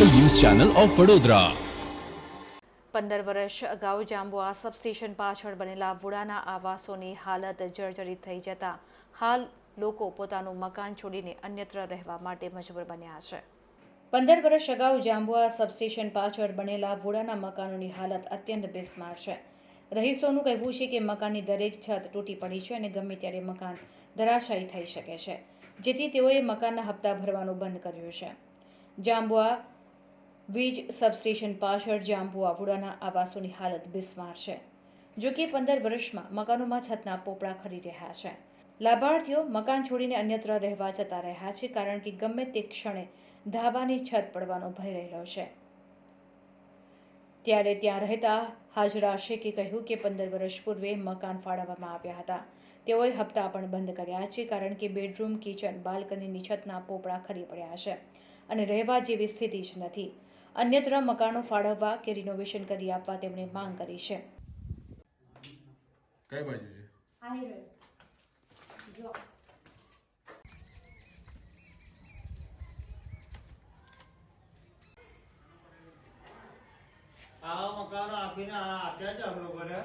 Channel of Vadodara. પંદર વર્ષ અગાઉ જાંબુઆ સબસ્ટેશન પાછળ બનેલા વુડાના આવાસોની હાલત જર્જરિત થઈ જતા હાલ લોકો પોતાનું મકાન છોડીને અન્યત્ર રહેવા માટે મજબૂર બન્યા છે. પંદર વર્ષ અગાઉ જાંબુઆ સબસ્ટેશન પાછળ બનેલા વુડાના મકાનોની હાલત અત્યંત બેસ્માર છે. રહીશોનું કહેવું છે કે મકાનની દરેક છત તૂટી પડી છે અને ગમે ત્યારે મકાન ધરાશાયી થઈ શકે છે, જેથી તેઓએ મકાનના હપ્તા ભરવાનું બંધ કર્યું છે. જાંબુઆ વીજ સબસ્ટેશન પાછળ જાંબુ વુડાના આવાસોની હાલત બિસ્માર છે. જો કે પંદર વર્ષમાં મકાનોમાં છતના પોપડા ખરી રહ્યા છે. લાભાર્થીઓ મકાન છોડીને અન્યત્ર રહેવા જતા રહ્યા છે કારણ કે ગમે તે ક્ષણે ધાબાની છત પડવાનો ભય રહેલો છે. ત્યારે ત્યાં રહેતા હાજરા શેખે કહ્યું કે પંદર વર્ષ પૂર્વે મકાન ફાળવવામાં આવ્યા હતા. તેઓએ હપ્તા પણ બંધ કર્યા છે કારણ કે બેડરૂમ, કિચન, બાલ્કનીની છતના પોપડા ખરી પડ્યા છે અને રહેવા જેવી સ્થિતિ જ નથી. અન્યત્ર મકાનો ફાળવવા કે રિનોવેશન કરી આપવા તેમણે માંગ કરી છે. કઈ બાજુ છે? આ મકાનો આપીને આપ્યા છે લોકોને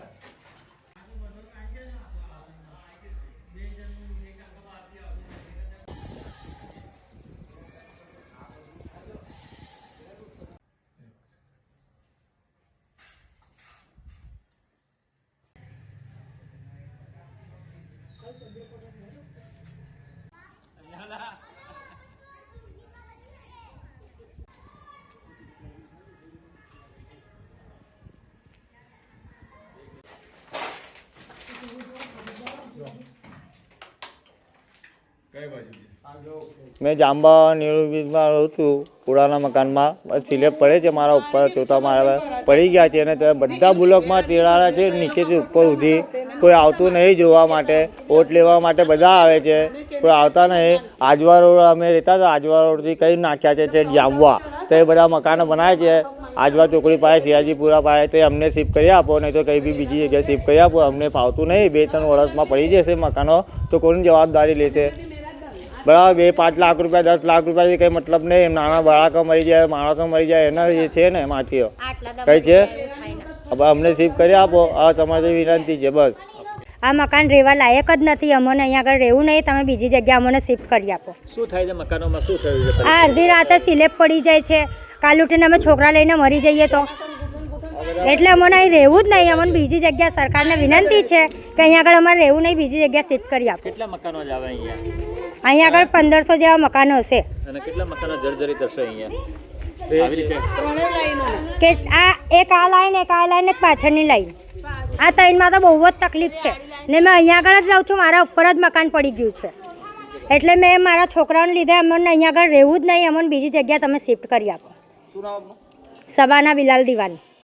મેં જાંબા નિરોગીમાં રહું છું, પુરાના મકાનમાં. બસ પડે છે મારા ઉપર, ચોથા મારા પડી ગયા છે અને બધા બ્લોકમાં તેડાળા છે, નીચેથી ઉપર સુધી. કોઈ આવતું નહીં જોવા માટે વોટ લેવા માટે બધા આવે છે. કોઈ આવતા નહીં. આજવા રોડ અમે રહેતા હતા. આજવા રોડથી કઈ નાખ્યા છે તે જાંબવા તો એ બધા મકાનો બનાવે છે. આજવા ચોકડી પાસે સિયાજીપુરા પાસે તે અમને શિફ્ટ કરી આપો નહીં તો કંઈ બી બીજી જગ્યાએ શિફ્ટ કરી આપો. અમને ફાવતું નહીં. બે ત્રણ વર્ષમાં પડી જશે મકાનો તો કોની જવાબદારી લેશે. બરાબર બે પાંચ લાખ રૂપિયા દસ લાખ રૂપિયાથી કંઈ મતલબ નહીં. નાના બાળકો મરી જાય માણસો મરી જાય એના જે છે ને માછીઓ. કઈ છે. હવે અમને શિફ્ટ કરી આપો. આ તમારી વિનંતી છે બસ. આ મકાન રહેવા લાયક જ નથી. અમને અહીંયા આગળ રહેવું નહીં. તમે બીજી જગ્યાએ અમને શિફ્ટ કરી આપો. શું થાય છે મકાનોમાં? શું થયું છે આ અડધી રાતે સિલેબ પડી જાય છે. કાલ ઉઠીને અમે છોકરા લઈને મરી જઈએ તો. એટલે અમને અહીં રહેવું જ નહીં. અમને બીજી જગ્યા સરકારને વિનંતી છે કે અહીંયા આગળ અમારે રહેવું નહીં. બીજી જગ્યા શિફ્ટ કરી આપો. કેટલા મકાનો જ આવે અહીંયા? અહીંયા આગળ પંદરસો જેવા મકાનો હશે. અને કેટલા મકાનો જર્જરિત હશે અહીંયા? કે આ એક આ લાઈન એક આ લાઈન એક પાછળની લાઈન. આ ત્રણમાં તો બહુ જ તકલીફ છે. ને મેં અહીંયા આગળ જ રહું છું મારા ઉપર જ મકાન પડી ગયું છે. એટલે મેં મારા છોકરાઓને લીધે અમને અહીંયા આગળ રહેવું જ નહીં. અમને બીજી જગ્યા તમે શિફ્ટ કરી આપો. સવાના બિલાલ દિવાન.